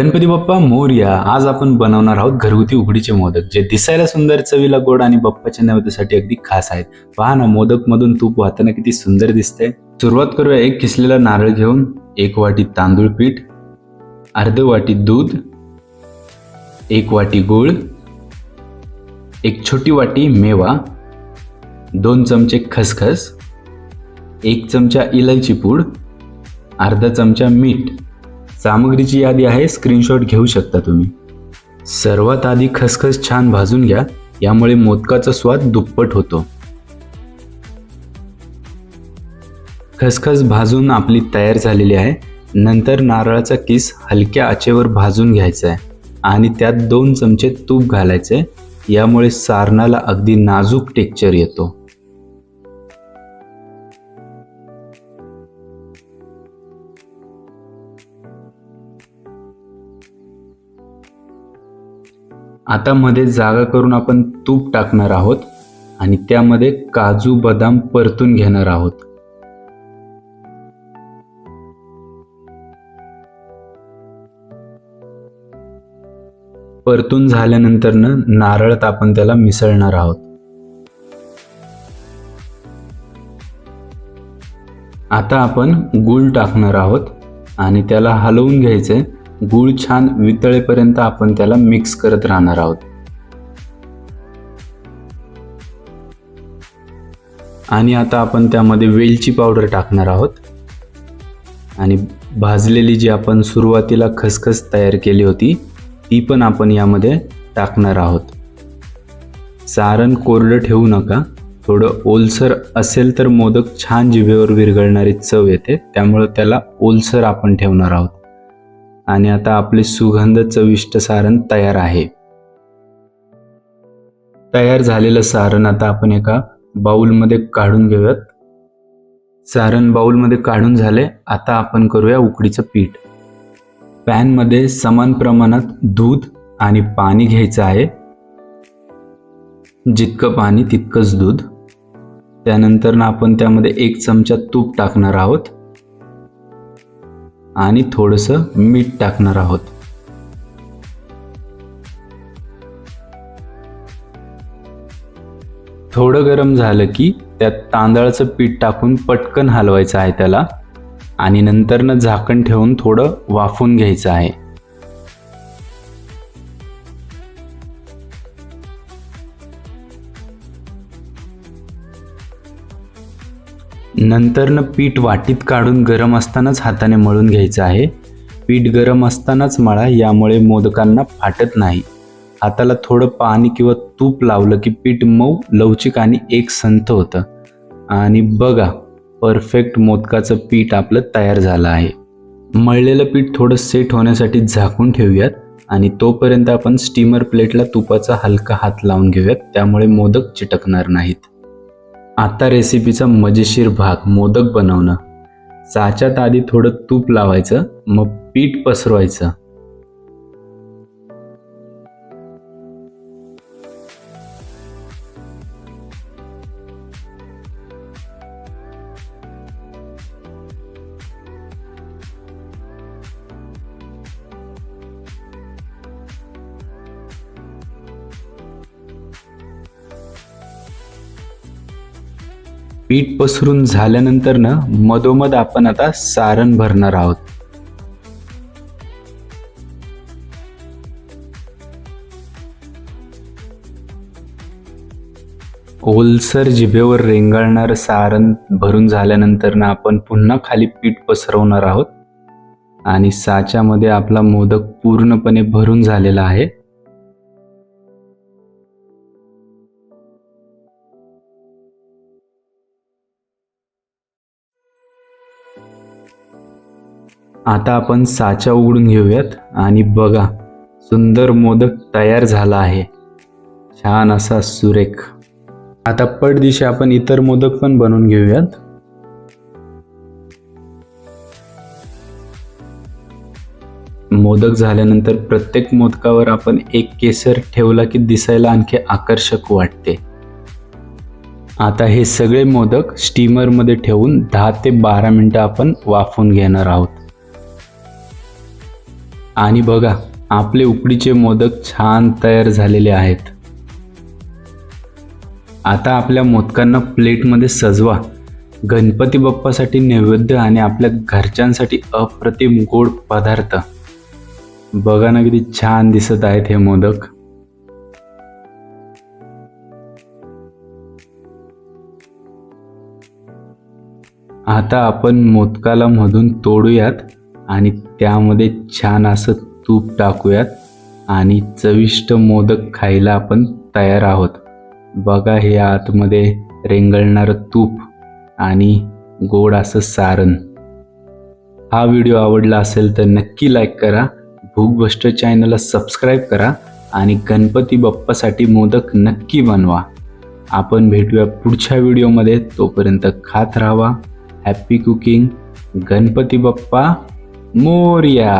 गणपती बाप्पा मोर्या आज आपण बनवणार आहोत घरगुती उकडीचे मोदक जे दिसायला सुंदर चवीला गोड आणि बाप्पाच्या नैवेद्यासाठी अगदी खास आहेत. पहा ना मोदक मधून तूप वाहताना किती सुंदर दिसतंय. सुरुवात करूया एक किसलेला नारळ घेऊन एक वाटी तांदूळ पीठ अर्ध वाटी दूध एक वाटी गूळ एक छोटी वाटी मेवा दोन चमचे खसखस एक चमचा इलायची पूड अर्धा चमचा मीठ सामग्रीची यादी आहे स्क्रीनशॉट घेऊ शकता तुम्ही. सर्वात आधी खसखस छान भाजून घ्या यामुळे मोदकाचा स्वाद दुप्पट होतो. खसखस भाजून आपली तयार झालेली आहे. नंतर नारळाचा किस हलक्या आचेवर भाजून घ्यायचा आहे आणि त्यात दोन चमचे तूप घालायचे यामुळे सारणाला अगदी नाजूक टेक्चर येतो. आता मध्ये जागा करून आपण तूप टाकणार आहोत आणि त्यामध्ये काजू बदाम परतून घेणार आहोत. परतून झाल्यानंतरनं नारळात आपण त्याला मिसळणार आहोत. आता आपण गूळ टाकणार आहोत आणि त्याला हलवून घ्यायचंय. गूळ छान वितळेपर्यंत आपण त्याला मिक्स करत राहणार आहोत. आणि आता आपण त्यामध्ये वेलची पावडर टाकणार आहोत. आणि भाजलेली जी आपण सुरुवातीला खसखस तयार केली होती ती पण आपण यामध्ये टाकणार आहोत. सारण कोरडं ठेवू नका. थोडं ओलसर असेल तर मोदक छान जिभेवर विरघळणारी चव येते. त्यामुळे त्याला ओलसर आपण ठेवणार आहोत. आणि आता आपले सुगंध चविष्ट सारण तयार आहे. तयार झालेलं सारण आता आपण एका बाउलमध्ये काढून घेऊयात. सारण बाउलमध्ये काढून झाले आता आपण करूया उकडीचं पीठ. पॅनमध्ये समान प्रमाणात दूध आणि पाणी घ्यायचं आहे. जितकं पाणी तितकंच दूध. त्यानंतर ना आपण त्यामध्ये एक चमचा तूप टाकणार आहोत. आणि थोडंसं मीठ टाकणार आहोत. थोडं गरम झालं की त्यात तांदळाचं पीठ टाकून पटकन हलवायचं आहे त्याला आणि नंतरनं झाकण ठेवून थोडं वाफून घ्यायचं आहे. नंतरनं पीठ वाटीत काढून गरम असतानाच हाताने मळून घ्यायचं आहे. पीठ गरम असतानाच मळा यामुळे मोदकांना फाटत नाही. हाताला थोडं पाणी किंवा तूप लावलं की पीठ मऊ लवचिक आणि एक संत होतं. आणि बघा परफेक्ट मोदकाचं पीठ आपलं तयार झालं आहे. मळलेलं पीठ थोडं सेट होण्यासाठी झाकून ठेवूयात आणि तोपर्यंत आपण स्टीमर प्लेटला तुपाचा हलका हात लावून घेऊयात. त्यामुळे मोदक चिटकणार नाहीत. आता रेसिपीचा मजेशीर भाग मोदक बनवणं. चाच्यात आधी थोडं तूप लावायचं मग पीठ पसरवायचं. पीठ पसरून झाल्यानंतर ना मधोमध आपण आता सारण भरणार आहोत. ओलसर जिभेवर रेंगाळणारं सारण भरून झाल्यानंतर ना आपण पुन्हा खाली पीठ पसरवणार आहोत. आणि साच्यामध्ये आपला मोदक पूर्णपणे भरून झालेला आहे. आता आपण साचा उघडून घेऊयात आणि बघा सुंदर मोदक तयार झाला आहे. छान असा सुरेख. आता पडदिशी आपण इतर मोदक पण बनवून घेऊयात. मोदक झाल्यानंतर प्रत्येक मोदकावर आपण एक केसर ठेवला की दिसायला आणखी आकर्षक वाटते. आता हे सगळे मोदक स्टीमरमध्ये ठेवून दहा ते बारा मिनटं आपण वाफवून घेणार आहोत. आणि बघा आपले उकडीचे मोदक छान तयार झालेले आहेत. आता आपल्या मोदकांना प्लेटमध्ये सजवा. गणपती बाप्पासाठी नैवेद्य आणि आपल्या घरच्यांसाठी अप्रतिम गोड पदार्थ. बघा ना किती छान दिसत आहेत हे मोदक. आता आपण मोदकाला मधून तोडूयात. आणि त्यामध्ये छान असं तूप टाकूयात आणि चविष्ट मोदक खायला आपण तयार आहोत. बघा हे आतमध्ये रेंगळणारं तूप आणि गोड असं सारण. हा व्हिडिओ आवडला असेल तर नक्की लाईक करा भूकभष्ट चॅनलला सबस्क्राईब करा आणि गणपती बाप्पासाठी मोदक नक्की बनवा. आपण भेटूया पुढच्या व्हिडिओमध्ये तोपर्यंत खात राहावा हॅप्पी कुकिंग गणपती बाप्पा. मोर्या